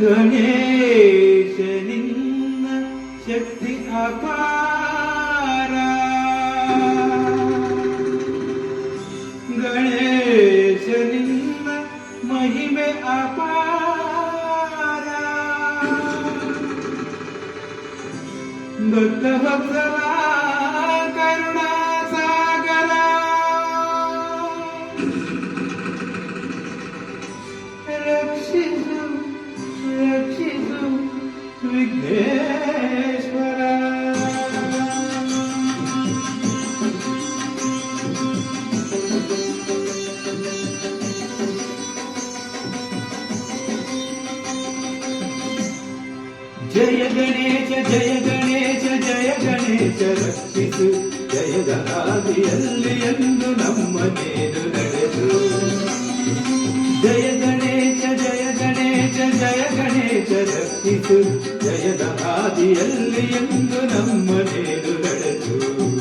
गणेशलिङ्ग शक्ति अपारा गणेशलिङ्ग महिमे अपारा दत्तभक्तला करुणा ವಿಘ್ನೇಶ್ವರ ಜಯ ಗಣೇಶ ಜಯ ಗಣೇಶ ಜಯ ಗಣೇಶ, ರಕ್ಷಿಸು ಜಯದ ಹಾದಿಯಲ್ಲಿ ಎಂದು ನಮ್ಮ ನೇರು ನಡೆದು ಜಯ ಗಣೇಶ ಜಯ ಗಣೇಶ ಜಯ ಗಣೇಶ. ರಕ್ಷಿಸು ಜಯದ ಹಾದಿಯಲ್ಲಿ ಎಂದು ನಮ್ಮ ನೇರು ನಡೆದು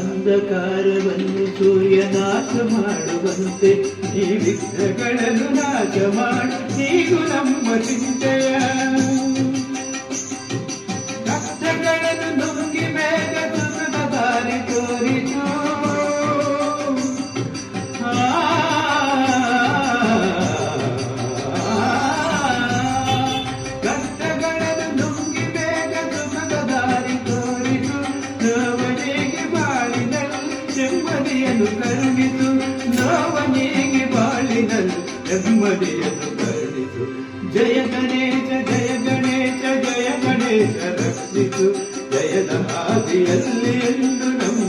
ಅಂಧಕಾರವನ್ನು ಸೂರ್ಯ ನಾಶ ಮಾಡುವಂತೆ ಈ ವಿಘ್ನಗಳನ್ನು ನಾಶ ಮಾಡಿ ನೀನು ನಮ್ಮ ಚಿಂತೆಯ ನೆಮ್ಮದಿಯನ್ನು ಕರುಣಿಸು ಜಯ ಗಣೇಶ ಜಯ ಗಣೇಶ ಜಯ ಗಣೇಶ ರಕ್ಷಿಸು ಜಯದ ಹಾದಿಯಲ್ಲಿ ಎಂದು ನಮ್ಮ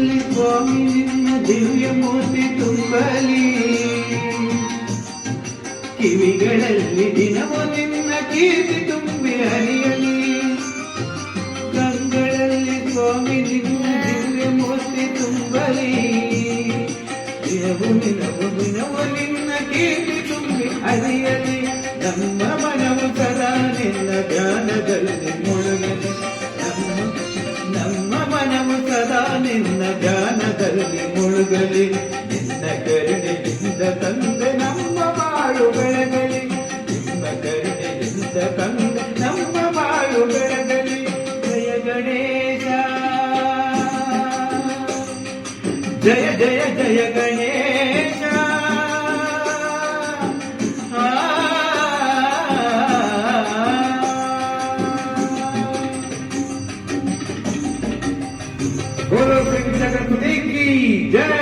ಕಂಗಳಲ್ಲಿ ಸ್ವಾಮಿ ನಿನ್ನ ದಿವ್ಯ ಮೂರ್ತಿ ತುಂಬಲಿ ಕಿವಿಗಳಲ್ಲಿ ದಿನವೂ ನಿನ್ನ ಕೀರ್ತಿ ತುಂಬಿ ಹರಿಯಲಿ ಕಂಗಳಲ್ಲಿ ಸ್ವಾಮಿ ನಿನ್ನ ದಿವ್ಯ ಮೂರ್ತಿ ತುಂಬಲಿ ದಿನವೂ ದಿನವೂ ದಿನವೂ ನಿನ್ನ ಕೀರ್ತಿ ನಿನ್ನ ಜ್ಞಾನದಲ್ಲಿ ಮುಳುಗಲಿ, ನಿನ್ನ ಕರುಣೆಯಿಂದ ತಂದೆ ನಮ್ಮ ಬಾಳು ಬೆಳಗಲಿ, ನಿಮ್ಮ ಕರುಣೆಯಿಂದ ತಂದೆ ನಮ್ಮ ಬಾಳು ಬೆಳಗಲಿ. ಜಯ ಗಣೇಶ, ಜಯ ಜಯ ಜಯ ಗಣೇಶ. Yeah.